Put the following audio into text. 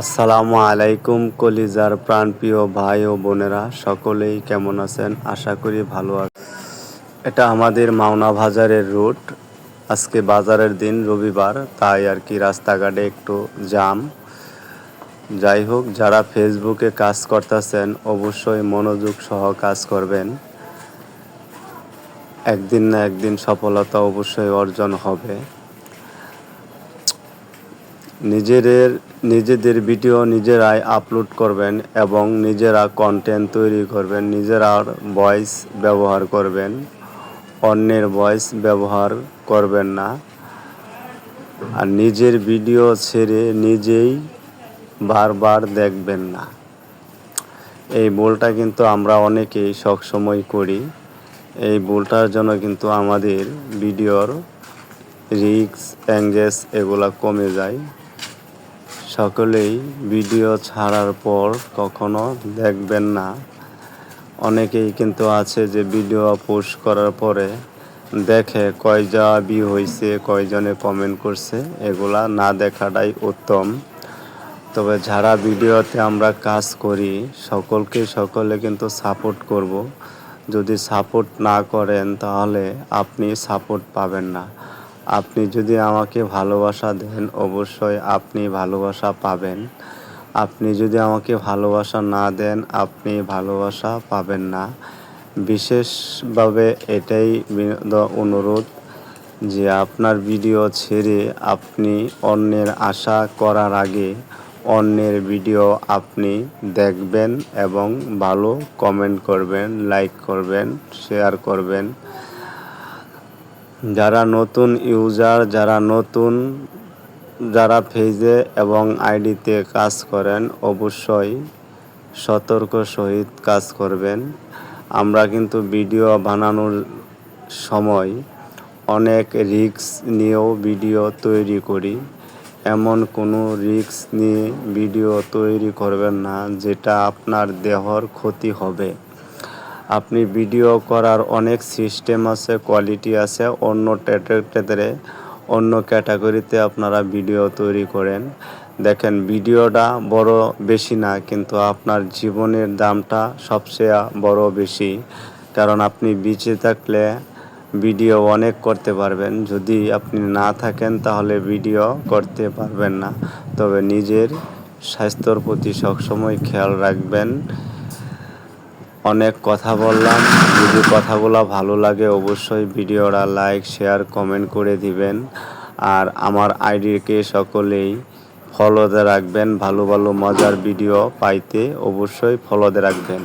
আসসালামু আলাইকুম, কলিজার প্রাণপ্রিয় ভাই ও বোনেরা, সকলেই কেমন আছেন? আশা করি ভালো আছেন। এটা আমাদের মাওনা বাজারের রুট। আজকে বাজারের দিন রবিবার, তাই আর কি রাস্তাঘাটে একটু জাম যাই হোক, যারা ফেসবুকে কাজ করতেছেন, অবশ্যই মনোযোগ সহ কাজ করবেন। একদিন না একদিন সফলতা অবশ্যই অর্জন হবে। নিজেদের নিজেদের ভিডিও নিজেরাই আপলোড করবেন এবং নিজেরা কন্টেন্ট তৈরি করবেন, নিজেরা ভয়েস ব্যবহার করবেন। অন্যের ভয়েস ব্যবহার করবেন না। আর নিজের ভিডিও ছেড়ে নিজেই বারবার দেখবেন না। এই ভুলটা কিন্তু আমরা অনেকেই সবসময় করি। এই ভুলটার জন্য কিন্তু আমাদের ভিডিওর রিক্স অ্যাঙ্গেজ এগুলা কমে যায়। সকলেই ভিডিও ছাড়ার পর কখনো দেখবেন না। অনেকেই কিন্তু আছে যে ভিডিও পোস্ট করার পরে দেখে কয়জা ভিউ হয়েছে কয়জনে কমেন্ট করছে, এগুলা না দেখাটাই উত্তম। তবে যারা ভিডিওতে আমরা কাজ করি, সকলকে সকলে কিন্তু সাপোর্ট করব। যদি সাপোর্ট না করেন, তাহলে আপনি সাপোর্ট পাবেন না। আপনি যদি আমাকে ভালোবাসা দেন, অবশ্যই আপনি ভালোবাসা পাবেন। আপনি যদি আমাকে ভালোবাসা না দেন, আপনি ভালোবাসা পাবেন না। বিশেষভাবে এটাই অনুরোধ যে আপনার ভিডিও ছেড়ে আপনি অন্যের আশা করার আগে অন্যের ভিডিও আপনি দেখবেন এবং ভালো কমেন্ট করবেন লাইক করবেন শেয়ার করবেন। যারা নতুন ইউজার, যারা নতুন, যারা ফেজে এবং আইডিতে কাজ করেন, অবশ্যই সতর্ক সহিত কাজ করবেন। আমরা কিন্তু ভিডিও বানানোর সময় অনেক রিস্ক নিয়েও ভিডিও তৈরি করি। এমন কোনো রিস্ক নিয়ে ভিডিও তৈরি করবেন না, যেটা আপনার দেহর ক্ষতি হবে। আপনি ভিডিও করার অনেক সিস্টেম আছে, কোয়ালিটি আছে, অন্য টেটে অন্য ক্যাটাগরিতে আপনারা ভিডিও তৈরি করেন। দেখেন, ভিডিওটা বড় বেশি না, কিন্তু আপনার জীবনের দামটা সবচেয়ে বড় বেশি। কারণ আপনি বেঁচে থাকলে ভিডিও অনেক করতে পারবেন। যদি আপনি না থাকেন, তাহলে ভিডিও করতে পারবেন না। তবে নিজের স্বাস্থ্যর প্রতি সবসময় খেয়াল রাখবেন। অনেক কথা বললাম। যদি কথাগুলো ভালো লাগে, অবশ্যই ভিডিওটা লাইক শেয়ার কমেন্ট করে দিবেন। আর আমার আইডিকে সকলেই ফলোতে রাখবেন। ভালো ভালো, মজার ভিডিও পাইতে অবশ্যই ফলোতে রাখবেন।